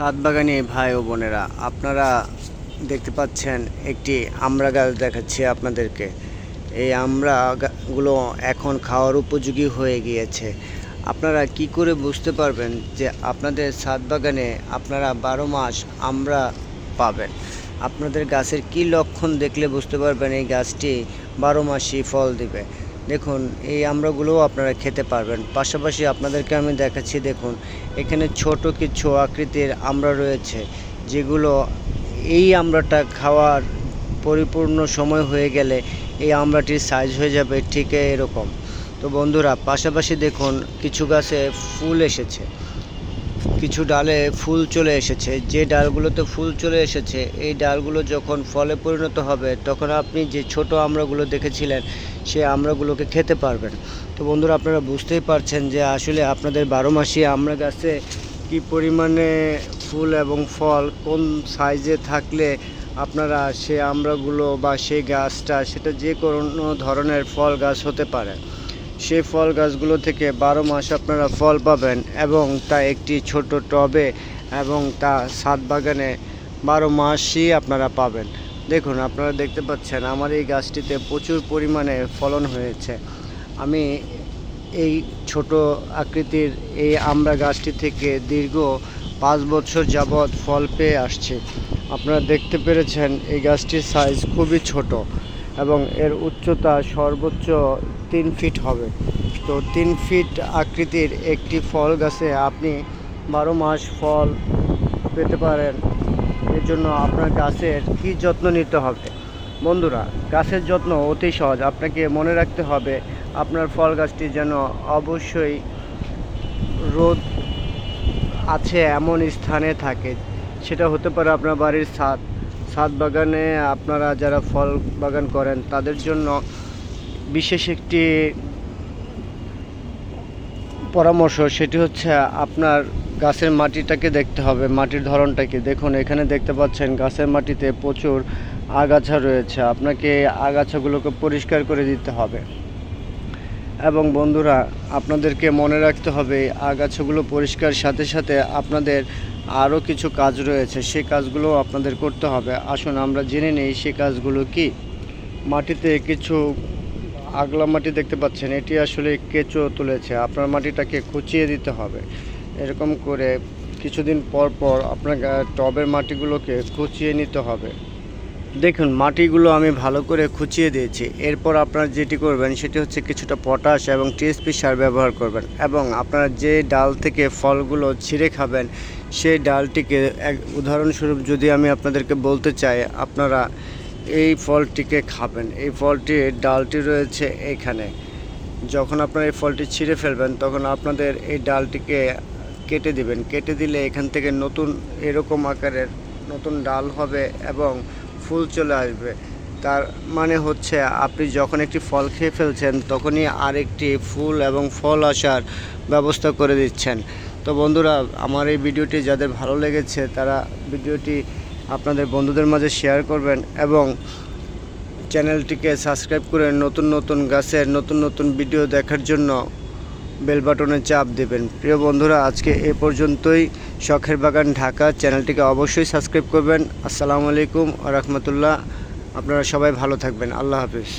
সাত বাগানি ভাই ও বোনেরা, আপনারা দেখতে পাচ্ছেন একটি আমড়া গাছ দেখাচ্ছি আপনাদেরকে। এই আমড়া গুলো এখন খাওয়ার উপযোগী হয়ে গিয়েছে। আপনারা কি করে বুঝতে পারবেন যে আপনাদের সাত বাগানে আপনারা বারো মাস আমড়া পাবেন? আপনাদের গাছের কি লক্ষণ দেখলে বুঝতে পারবেন এই গাছটি বারো মাসই ফল দিবে? দেখুন, এই আমড়াগুলোও আপনারা খেতে পারবেন। পাশাপাশি আপনাদেরকে আমি দেখাচ্ছি, দেখুন, এখানে ছোট কিছু আকৃতির আমড়া রয়েছে, যেগুলো এই আমড়াটা খাওয়ার পরিপূর্ণ সময় হয়ে গেলে এই আমড়াটির সাইজ হয়ে যাবে ঠিক এরকম। তো বন্ধুরা, পাশাপাশি দেখুন, কিছু গাছে ফুল এসেছে। কিছু ডালে ফুল চলে এসেছে। যে ডালগুলোতে ফুল চলে এসেছে, এই ডালগুলো যখন ফলে পরিণত হবে, তখন আপনি যে ছোট আমড়াগুলো দেখেছিলেন, সেই আমড়াগুলোকে খেতে পারবেন। তো বন্ধুরা, আপনারা বুঝতেই পারছেন যে আসলে আপনাদের বারো মাসি আমড়া গাছে কি পরিমাণে ফুল এবং ফল, কোন সাইজে থাকলে আপনারা সে আমড়াগুলো বা সেই গাছটা, সেটা যে কোনো ধরনের ফল গাছ হতে পারে। সেই ফল গাছগুলো থেকে বারো মাস আপনারা ফল পাবেন এবং তা একটি ছোট টবে এবং তা সাত বাগানে বারো মাসই আপনারা পাবেন। দেখুন, আপনারা দেখতে পাচ্ছেন আমার এই গাছটিতে প্রচুর পরিমাণে ফলন হয়েছে। আমি এই ছোট আকৃতির এই আমড়া গাছটি থেকে দীর্ঘ পাঁচ বছর যাবৎ ফল পেয়ে আসছি। আপনারা দেখতে পেরেছেন এই গাছটির সাইজ খুবই ছোট এবং এর উচ্চতা সর্বোচ্চ তিন ফিট হবে। তো তিন ফিট আকৃতির একটি ফল গাছে আপনি বারো মাস ফল পেতে পারেন। এর জন্য আপনার গাছের কী যত্ন নিতে হবে? বন্ধুরা, গাছের যত্ন অতি সহজ। আপনাকে মনে রাখতে হবে, আপনার ফল গাছটি যেন অবশ্যই রোদ আছে এমন স্থানে থাকে। সেটা হতে পারে আপনার বাড়ির ছাদ। ছাদ বাগানে আপনারা যারা ফল বাগান করেন, তাদের জন্য বিশেষ একটি পরামর্শ সেটি হচ্ছে আপনার গাছের মাটিটাকে দেখতে হবে, মাটির ধরনটাকে। দেখুন, এখানে দেখতে পাচ্ছেন গাছের মাটিতে প্রচুর আগাছা রয়েছে। আপনাকে আগাছাগুলোকে পরিষ্কার করে দিতে হবে। এবং বন্ধুরা, আপনাদেরকে মনে রাখতে হবে, আগাছাগুলো পরিষ্কার সাথে সাথে আপনাদের আরও কিছু কাজ রয়েছে, সেই কাজগুলো আপনাদের করতে হবে। আসুন, আমরা জেনে নেই সেই কাজগুলো কি। মাটিতে কিছু আগলা মাটি দেখতে পাচ্ছেন, এটি আসলে কেঁচো তুলেছে। আপনার মাটিটাকে কুচিয়ে দিতে হবে। এরকম করে কিছুদিন পর পর আপনার টবের মাটিগুলোকে কুচিয়ে নিতে হবে। দেখুন, মাটিগুলো আমি ভালো করে খুঁচিয়ে দিয়েছি। এরপর আপনারা যেটি করবেন, সেটি হচ্ছে কিছুটা পটাশ এবং টিএসপি সার ব্যবহার করবেন এবং আপনারা যে ডাল থেকে ফলগুলো ছিঁড়ে খাবেন, সেই ডালটিকে এক উদাহরণস্বরূপ যদি আমি আপনাদেরকে বলতে চাই, আপনারা এই ফলটিকে খাবেন। এই ফলটির ডালটি রয়েছে এইখানে যখন আপনারা এই ফলটি ছিঁড়ে ফেলবেন, তখন আপনাদের এই ডালটিকে কেটে দিবেন। কেটে দিলে এখান থেকে নতুন এরকম আকারের নতুন ডাল হবে এবং ফুল চলে আসবে। তার মানে হচ্ছে, আপনি যখন একটি ফল খেয়ে ফেলছেন, তখনই আরেকটি ফুল এবং ফল আসার ব্যবস্থা করে দিচ্ছেন। তো বন্ধুরা, আমার এই ভিডিওটি যাদের ভালো লেগেছে, তারা ভিডিওটি আপনাদের বন্ধুদের মাঝে শেয়ার করবেন এবং চ্যানেলটিকে সাবস্ক্রাইব করে নতুন নতুন গাছের নতুন নতুন ভিডিও দেখার জন্য বেল বাটনে চাপ দেবেন। প্রিয় বন্ধুরা, আজকে এ পর্যন্তই। শখের বাগান ঢাকা চ্যানেলটিকে অবশ্যই সাবস্ক্রাইব করবেন। আসসালামু আলাইকুম রহমতুল্লাহ। আপনারা সবাই ভালো থাকবেন। আল্লাহ হাফিজ।